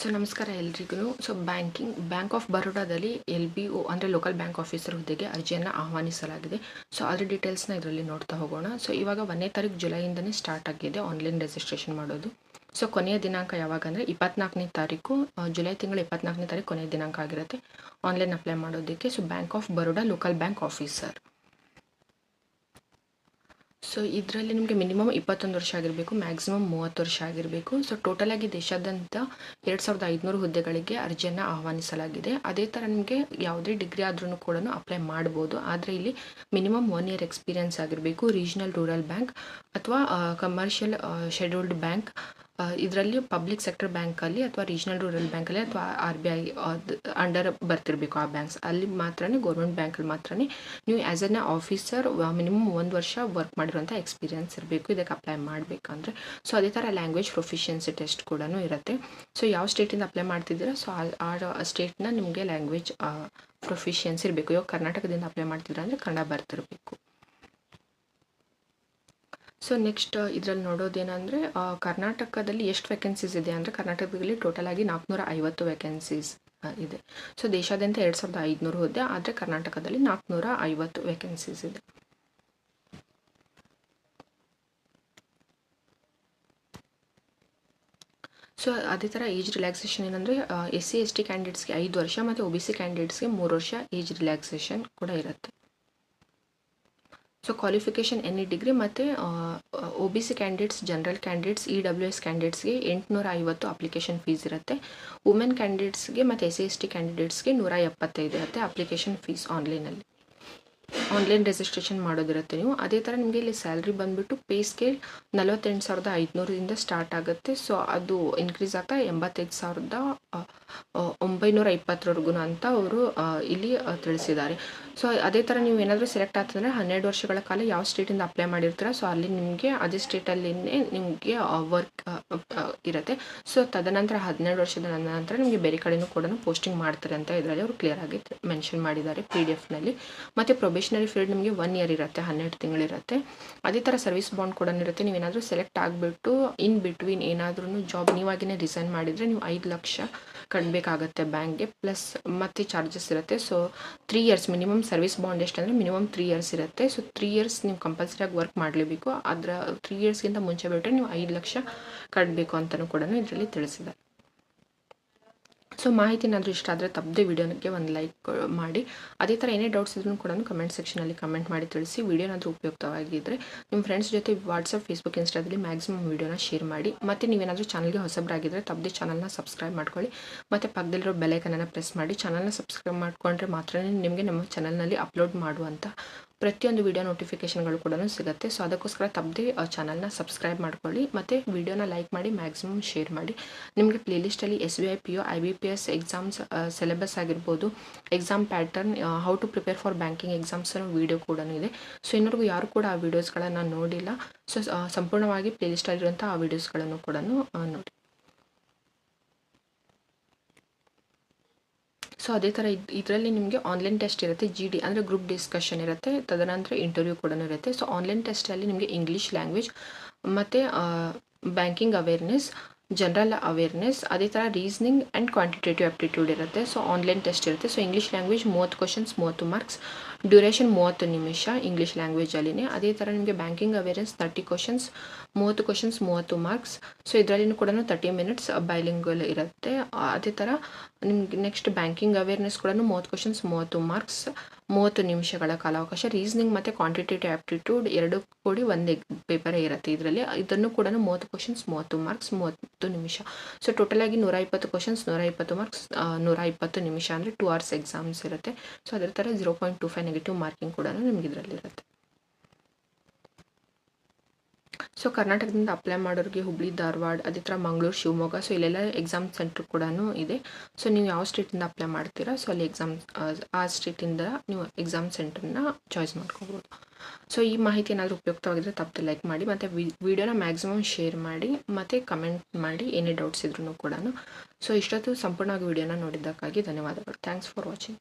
So ನಮಸ್ಕಾರ ಎಲ್ರಿಗೂ. So banking bank of ಬರೋಡಾದಲ್ಲಿ ಎಲ್ ಬಿ ಒ ಅಂದರೆ ಲೋಕಲ್ ಬ್ಯಾಂಕ್ ಆಫೀಸರ್ ಹುದ್ದೆಗೆ ಅರ್ಜಿಯನ್ನು ಆಹ್ವಾನಿಸಲಾಗಿದೆ. ಸೊ ಅದ್ರ ಡೀಟೇಲ್ಸ್ನ ಇದರಲ್ಲಿ ನೋಡ್ತಾ ಹೋಗೋಣ. ಸೊ ಇವಾಗ ಒಂದನೇ ತಾರೀಕು ಜುಲೈಯಿಂದನೇ ಸ್ಟಾರ್ಟ್ ಆಗಿದೆ ಆನ್ಲೈನ್ ರಿಜಿಸ್ಟ್ರೇಷನ್ ಮಾಡೋದು. ಸೊ ಕೊನೆಯ ದಿನಾಂಕ ಯಾವಾಗ ಅಂದರೆ ಇಪ್ಪತ್ನಾಲ್ಕನೇ ತಾರೀಕು ಜುಲೈ ತಿಂಗಳ ಇಪ್ಪತ್ನಾಲ್ಕನೇ ತಾರೀಕು ಕೊನೆಯ ದಿನಾಂಕ ಆಗಿರುತ್ತೆ ಆನ್ಲೈನ್ ಅಪ್ಲೈ ಮಾಡೋದಕ್ಕೆ. So bank of Baroda local bank officer so ಇದರಲ್ಲಿ ನಿಮಗೆ ಮಿನಿಮಮ್ ಇಪ್ಪತ್ತೊಂದು ವರ್ಷ ಆಗಿರಬೇಕು ಮ್ಯಾಕ್ಸಿಮಮ್ ಮೂವತ್ತು ವರ್ಷ ಆಗಿರಬೇಕು. ಸೊ ಟೋಟಲಾಗಿ ದೇಶಾದ್ಯಂತ ಎರಡು ಸಾವಿರದ ಐದುನೂರು ಹುದ್ದೆಗಳಿಗೆ ಅರ್ಜಿಯನ್ನು ಆಹ್ವಾನಿಸಲಾಗಿದೆ. ಅದೇ ಥರ ನಿಮಗೆ ಯಾವುದೇ ಡಿಗ್ರಿ ಆದ್ರೂ ಕೂಡ ಅಪ್ಲೈ ಮಾಡ್ಬೋದು. ಆದರೆ ಇಲ್ಲಿ ಮಿನಿಮಮ್ ಒನ್ ಇಯರ್ ಎಕ್ಸ್ಪೀರಿಯನ್ಸ್ ಆಗಿರಬೇಕು ರೀಜನಲ್ ರೂರಲ್ ಬ್ಯಾಂಕ್ ಅಥವಾ ಕಮರ್ಷಿಯಲ್ ಶೆಡ್ಯೂಲ್ಡ್ ಬ್ಯಾಂಕ್ ಇದರಲ್ಲಿ ಪಬ್ಲಿಕ್ ಸೆಕ್ಟರ್ ಬ್ಯಾಂಕಲ್ಲಿ ಅಥವಾ ರೀಜನಲ್ ರೂರಲ್ ಬ್ಯಾಂಕಲ್ಲಿ ಅಥವಾ ಆರ್ ಬಿ ಐ ಅಂಡರ್ ಬರ್ತಿರಬೇಕು ಆ ಬ್ಯಾಂಕ್ಸ್ ಅಲ್ಲಿ ಮಾತ್ರನೇ ಗೌರ್ಮೆಂಟ್ ಬ್ಯಾಂಕಲ್ಲಿ ಮಾತ್ರನೇ ನೀವು ಆ್ಯಸ್ ಎನ್ ಆಫೀಸರ್ ಮಿನಿಮಮ್ ಒಂದು ವರ್ಷ ವರ್ಕ್ ಮಾಡಿರುವಂಥ ಎಕ್ಸ್ಪೀರಿಯನ್ಸ್ ಇರಬೇಕು. ಇದಕ್ಕೆ ಅಪ್ಲೈ ಮಾಡಬೇಕಂದ್ರೆ. ಸೊ ಅದೇ ಥರ ಲ್ಯಾಂಗ್ವೇಜ್ ಪ್ರೊಫಿಷಿಯನ್ಸಿ ಟೆಸ್ಟ್ ಕೂಡ ಇರುತ್ತೆ. ಸೊ ಯಾವ ಸ್ಟೇಟಿಂದ ಅಪ್ಲೈ ಮಾಡ್ತಿದ್ದೀರಾ? ಸೊ ಆ ಸ್ಟೇಟ್ನ ನಿಮಗೆ ಲ್ಯಾಂಗ್ವೇಜ್ ಪ್ರೊಫಿಷಿಯನ್ಸಿ ಇರಬೇಕು. ಇವಾಗ ಕರ್ನಾಟಕದಿಂದ ಅಪ್ಲೈ ಮಾಡ್ತಿದ್ರೆ ಅಂದರೆ ಕನ್ನಡ ಬರ್ತಿರಬೇಕು. ಸೊ ನೆಕ್ಸ್ಟ್ ಇದರಲ್ಲಿ ನೋಡೋದೇನೆಂದರೆ ಕರ್ನಾಟಕದಲ್ಲಿ ಎಷ್ಟು ವೇಕೆನ್ಸೀಸ್ ಇದೆ ಅಂದರೆ ಕರ್ನಾಟಕದಲ್ಲಿ ಟೋಟಲ್ ಆಗಿ ನಾಲ್ಕುನೂರ ಐವತ್ತು ವೇಕೆನ್ಸೀಸ್ ಇದೆ. ಸೊ ದೇಶಾದ್ಯಂತ ಎರಡು ಸಾವಿರದ ಐದುನೂರು ಹುದ್ದೆ ಆದರೆ ಕರ್ನಾಟಕದಲ್ಲಿ ನಾಲ್ಕುನೂರ ಐವತ್ತು ವೇಕೆನ್ಸೀಸ್ ಇದೆ. ಸೊ ಅದೇ ಥರ ಏಜ್ ರಿಲ್ಯಾಕ್ಸೇಷನ್ ಏನಂದರೆ ಎಸ್ ಸಿ ಎಸ್ ಟಿ ಕ್ಯಾಂಡಿಡೇಟ್ಸ್ಗೆ ಐದು ವರ್ಷ, ಮತ್ತು ಒ ಬಿ ಸಿ ಕ್ಯಾಂಡಿಡೇಟ್ಸ್ಗೆ ಮೂರು ವರ್ಷ ಏಜ್ ರಿಲ್ಯಾಕ್ಸೇಷನ್ ಕೂಡ ಇರುತ್ತೆ. ಸೊ ಕ್ವಾಲಿಫಿಕೇಷನ್ ಎನಿ ಡಿಗ್ರಿ ಮತ್ತು O B C candidates general candidates E W S ಕ್ಯಾಂಡಿಡೇಟ್ಸ್ಗೆ ಎಂಟುನೂರ ಐವತ್ತು ಅಪ್ಲಿಕೇಶನ್ ಫೀಸ್ ಇರುತ್ತೆ. ವುಮೆನ್ ಕ್ಯಾಂಡಿಡೇಟ್ಸ್ಗೆ ಮತ್ತು ಎಸ್ ಸಿ ಎಸ್ ಟಿ ಕ್ಯಾಂಡಿಡೇಟ್ಸ್ಗೆ ನೂರ ಎಪ್ಪತ್ತೈದು ಇರುತ್ತೆ ಅಪ್ಲಿಕೇಶನ್ ಫೀಸ್ ಆನ್ಲೈನಲ್ಲಿ ಆನ್ಲೈನ್ ರಿಜಿಸ್ಟ್ರೇಷನ್ ಮಾಡೋದಿರುತ್ತೆ ನೀವು. ಅದೇ ಥರ ನಿಮಗೆ ಇಲ್ಲಿ ಸ್ಯಾಲ್ರಿ ಬಂದುಬಿಟ್ಟು ಪೇ ಸ್ಕೇಲ್ ನಲವತ್ತೆಂಟು ಸಾವಿರದ ಐದುನೂರದಿಂದ ಸ್ಟಾರ್ಟ್ ಆಗುತ್ತೆ. ಸೊ ಅದು ಇನ್ಕ್ರೀಸ್ ಆಗ್ತಾ ಎಂಬತ್ತೈದು ಸಾವಿರದ ಒಂಬೈನೂರ ಇಪ್ಪತ್ತರವರೆಗೂ ಅಂತ ಅವರು ಇಲ್ಲಿ ತಿಳಿಸಿದ್ದಾರೆ. ಸೊ ಅದೇ ಥರ ನೀವು ಏನಾದರೂ ಸೆಲೆಕ್ಟ್ ಆಗ್ತಂದರೆ ಹನ್ನೆರಡು ವರ್ಷಗಳ ಕಾಲ ಯಾವ ಸ್ಟೇಟಿಂದ ಅಪ್ಲೈ ಮಾಡಿರ್ತೀರ ಸೊ ಅಲ್ಲಿ ನಿಮಗೆ ಅದೇ ಸ್ಟೇಟಲ್ಲಿನೇ ನಿಮಗೆ ವರ್ಕ್ ಇರುತ್ತೆ. ಸೊ ತದನಂತರ ಹದಿನೆರಡು ವರ್ಷದ ನಂತರ ನಿಮಗೆ ಬೇರೆ ಕಡೆನೂ ಕೂಡ ಪೋಸ್ಟಿಂಗ್ ಮಾಡ್ತಾರೆ ಅಂತ ಇದರಲ್ಲಿ ಅವರು ಕ್ಲಿಯರ್ ಆಗಿ ಮೆನ್ಷನ್ ಮಾಡಿದ್ದಾರೆ ಪಿ ಡಿ ಎಫ್ನಲ್ಲಿ ಮತ್ತು ಪ್ರೊಬೇಷನರಿ ಫೀಲ್ಡ್ ನಿಮಗೆ ಒನ್ ಇಯರ್ ಇರುತ್ತೆ, ಹನ್ನೆರಡು ತಿಂಗಳಿರುತ್ತೆ ಅದೇ ಥರ ಸರ್ವಿಸ್ ಬಾಂಡ್ ಕೂಡ ಇರುತ್ತೆ. ನೀವೇನಾದರೂ ಸೆಲೆಕ್ಟ್ ಆಗಿಬಿಟ್ಟು ಇನ್ ಬಿಟ್ವೀನ್ ಏನಾದ್ರೂ ಜಾಬ್ ನೀವಾಗಿನೇ ರಿಸೈನ್ ಮಾಡಿದರೆ ನೀವು ಐದು ಲಕ್ಷ ಕಟ್ಟಬೇಕಾಗತ್ತೆ ಬ್ಯಾಂಕ್ಗೆ ಪ್ಲಸ್ ಮತ್ತೆ ಚಾರ್ಜಸ್ ಇರುತ್ತೆ. So three years minimum service bond ಎಷ್ಟು ಮಿನಿಮಮ್ ತ್ರೀ ಇಯರ್ಸ್ ಇರುತ್ತೆ. ಸೊ ತ್ರೀ ಇಯರ್ಸ್ ನೀವು ಕಂಪಲ್ಸರಿಯಾಗಿ ವರ್ಕ್ ಮಾಡಲೇಬೇಕು. ಅದರ ತ್ರೀ ಇಯರ್ಸ್ಗಿಂತ ಮುಂಚೆ ಬಿಟ್ಟರೆ ನೀವು ಐದು ಲಕ್ಷ ಕಟ್ಟಬೇಕು ಅಂತಲೂ ಕೂಡ ಇದರಲ್ಲಿ ತಿಳಿಸಿದ್ದಾರೆ. ಸೊ ಮಾಹಿತಿ ಏನಾದರೂ ಇಷ್ಟ ಆದರೆ ತಪ್ಪದೆ ವಿಡಿಯೋನಕ್ಕೆ ಒಂದು ಲೈಕ್ ಮಾಡಿ. ಅದೇ ಥರ ಏನೇ ಡೌಟ್ಸ್ ಇದ್ರೂ ಕೂಡ ಕಮೆಂಟ್ ಸೆಕ್ಷನಲ್ಲಿ ಕಮೆಂಟ್ ಮಾಡಿ ತಿಳಿಸಿ. ವಿಡಿಯೋ ಏನಾದರೂ ಉಪಯುಕ್ತವಾಗಿದ್ದರೆ ನಿಮ್ಮ ಫ್ರೆಂಡ್ಸ್ ಜೊತೆ ವಾಟ್ಸಪ್ ಫೇಸ್ಬುಕ್ ಇನ್ಸ್ಟಾದಲ್ಲಿ ಮ್ಯಾಕ್ಸಿಮಮ್ ವಿಡಿಯೋನ ಶೇರ್ ಮಾಡಿ. ಮತ್ತು ನೀವೇನಾದರೂ ಚಾನಲ್ಗೆ ಹೊಸಬರಾಗಿದ್ದರೆ ತಪ್ಪದೆ ಚಾನಲ್ನ ಸಬ್ಸ್ಕ್ರೈಬ್ ಮಾಡ್ಕೊಳ್ಳಿ. ಮತ್ತು ಪಕ್ಕದಲ್ಲಿರೋ ಬೆಲೈಕನನ್ನು ಪ್ರೆಸ್ ಮಾಡಿ. ಚಾನಲ್ನ ಸಬ್ಸ್ಕ್ರೈಬ್ ಮಾಡಿಕೊಂಡ್ರೆ ಮಾತ್ರ ನಿಮಗೆ ನಮ್ಮ ಚಾನಲ್ನಲ್ಲಿ ಅಪ್ಲೋಡ್ ಮಾಡುವಂಥ ಪ್ರತಿಯೊಂದು ವಿಡಿಯೋ ನೋಟಿಫಿಕೇಷನ್ಗಳು ಕೂಡ ಸಿಗುತ್ತೆ. ಸೊ ಅದಕ್ಕೋಸ್ಕರ ತಪ್ಪದೆ ಚಾನಲ್ನ ಸಬ್ಸ್ಕ್ರೈಬ್ ಮಾಡ್ಕೊಳ್ಳಿ. ಮತ್ತು ವಿಡಿಯೋನ ಲೈಕ್ ಮಾಡಿ ಮ್ಯಾಕ್ಸಿಮಮ್ ಶೇರ್ ಮಾಡಿ. ನಿಮಗೆ ಪ್ಲೇಲಿಸ್ಟಲ್ಲಿ S V I P U I B P S exams syllabus ಆಗಿರ್ಬೋದು exam pattern how to prepare for banking exams ಅನ್ನೋ ವಿಡಿಯೋ ಕೂಡ ಇದೆ. ಸೊ ಇನ್ನೊರ್ಗೂ ಯಾರು ಕೂಡ ಆ ವಿಡಿಯೋಸ್ಗಳನ್ನು ನೋಡಿಲ್ಲ. ಸೊ ಸಂಪೂರ್ಣವಾಗಿ ಪ್ಲೇಲಿಸ್ಟಲ್ಲಿರುವಂಥ ಆ ವೀಡಿಯೋಸ್ಗಳನ್ನು ಕೂಡ ನೋಡಿ. ಸೊ ಅದೇ ಥರ ಇದು ಇದರಲ್ಲಿ ನಿಮಗೆ ಆನ್ಲೈನ್ ಟೆಸ್ಟ್ ಇರುತ್ತೆ ಜಿ ಡಿ ಅಂದರೆ ಗ್ರೂಪ್ ಡಿಸ್ಕಷನ್ ಇರುತ್ತೆ, ತದನಂತರ ಇಂಟರ್ವ್ಯೂ ಕೂಡ ಇರುತ್ತೆ. ಸೊ ಆನ್ಲೈನ್ ಟೆಸ್ಟಲ್ಲಿ ನಿಮಗೆ ಇಂಗ್ಲೀಷ್ ಲ್ಯಾಂಗ್ವೇಜ್ ಮತ್ತು ಬ್ಯಾಂಕಿಂಗ್ ಅವೇರ್ನೆಸ್ ಜನರಲ್ ಅವೇರ್ನೆಸ್ ಅದೇ ಥರ ರೀಸನಿಂಗ್ ಆ್ಯಂಡ್ ಕ್ವಾಂಟಿಟೇಟಿವ್ ಆಪ್ಟಿಟ್ಯೂಡ್ ಇರುತ್ತೆ. ಸೊ ಆನ್ಲೈನ್ ಟೆಸ್ಟ್ ಇರುತ್ತೆ. ಸೊ ಇಂಗ್ಲೀಷ್ ಲ್ಯಾಂಗ್ವೇಜ್ ಮೂವತ್ತು ಕ್ವಶನ್ಸ್ ಮೂವತ್ತು ಮಾರ್ಕ್ಸ್ ಡ್ಯೂರೇಷನ್ ಮೂವತ್ತು ನಿಮಿಷ ಇಂಗ್ಲೀಷ್ ಲ್ಯಾಂಗ್ವೇಜಲ್ಲಿನೇ ಅದೇ ಥರ ನಿಮಗೆ ಬ್ಯಾಂಕಿಂಗ್ ಅವೇರೆನ್ಸ್ ತರ್ಟಿ ಕ್ವಶನ್ಸ್ ಮೂವತ್ತು ಕ್ವಶನ್ಸ್ ಮೂವತ್ತು ಮಾರ್ಕ್ಸ್ ಸೊ ಇದರಲ್ಲಿ ಕೂಡ ತರ್ಟಿ ಮಿನಿಟ್ಸ್ ಬೈಲಿಂಗಲ್ ಇರುತ್ತೆ. ಅದೇ ಥರ ನಿಮ್ಗೆ ನೆಕ್ಸ್ಟ್ ಬ್ಯಾಂಕಿಂಗ್ ಅವೇರ್ನೆಸ್ ಕೂಡ ಮೂವತ್ತು ಕ್ವಶನ್ಸ್ ಮೂವತ್ತು ಮಾರ್ಕ್ಸ್ ಮೂವತ್ತು ನಿಮಿಷಗಳ ಕಾಲಾವಕಾಶ. ರೀಸನಿಂಗ್ ಮತ್ತು ಕ್ವಾಂಟಿಟೇಟಿವ್ ಆಪ್ಟಿಟ್ಯೂಡ್ ಎರಡು ಕೂಡಿ ಒಂದು ಪೇಪರೇ ಇರುತ್ತೆ ಇದರಲ್ಲಿ. ಇದನ್ನು ಕೂಡ ಮೂವತ್ತು ಕ್ವಶನ್ಸ್ ಮೂವತ್ತು ಮಾರ್ಕ್ಸ್ ಮೂವತ್ತು ನಿಮಿಷ. ಸೊ ಟೋಟಲಾಗಿ ನೂರ ಇಪ್ಪತ್ತು ಕ್ವಶನ್ಸ್ ನೂರ ಇಪ್ಪತ್ತು ಮಾರ್ಕ್ಸ್ ನೂರ ಇಪ್ಪತ್ತು ನಿಮಿಷ ಅಂದರೆ ಟೂ ಅವರ್ಸ್ ಎಕ್ಸಾಮ್ಸ್ ಇರುತ್ತೆ. ಸೊ ಅದರ ಥರ zero point two five negative marking ಕೂಡ ನಿಮ್ಗೆ ಇದರಲ್ಲಿರುತ್ತೆ. ಸೊ ಕರ್ನಾಟಕದಿಂದ ಅಪ್ಲೈ ಮಾಡೋರಿಗೆ ಹುಬ್ಳಿ, ಧಾರವಾಡ ಅದೇ ಥರ ಮಂಗಳೂರು, ಶಿವಮೊಗ್ಗ ಸೊ ಇಲ್ಲೆಲ್ಲ ಎಕ್ಸಾಮ್ ಸೆಂಟ್ರ್ ಕೂಡ ಇದೆ. ಸೊ ನೀವು ಯಾವ ಸ್ಟೇಟಿಂದ ಅಪ್ಲೈ ಮಾಡ್ತೀರಾ? ಸೊ ಅಲ್ಲಿ ಎಕ್ಸಾಮ್ ಆ ಸ್ಟೇಟಿಂದ ನೀವು ಎಕ್ಸಾಮ್ ಸೆಂಟ್ರನ್ನ ಚಾಯ್ಸ್ ಮಾಡ್ಕೋಬೋದು. ಸೊ ಈ ಮಾಹಿತಿ ಏನಾದರೂ ಉಪಯುಕ್ತವಾಗಿದ್ದರೆ ತಪ್ಪದೆ ಲೈಕ್ ಮಾಡಿ, ಮತ್ತು ವಿಡಿಯೋನ ಮ್ಯಾಕ್ಸಿಮಮ್ ಶೇರ್ ಮಾಡಿ, ಮತ್ತು ಕಮೆಂಟ್ ಮಾಡಿ, ಏನೇ ಡೌಟ್ಸ್ ಇದ್ರೂ ಕೂಡ ಸೊ ಇಷ್ಟೊತ್ತು ಸಂಪೂರ್ಣವಾಗಿ ವಿಡಿಯೋನ ನೋಡಿದ್ದಕ್ಕಾಗಿ ಧನ್ಯವಾದಗಳು. Thanks for watching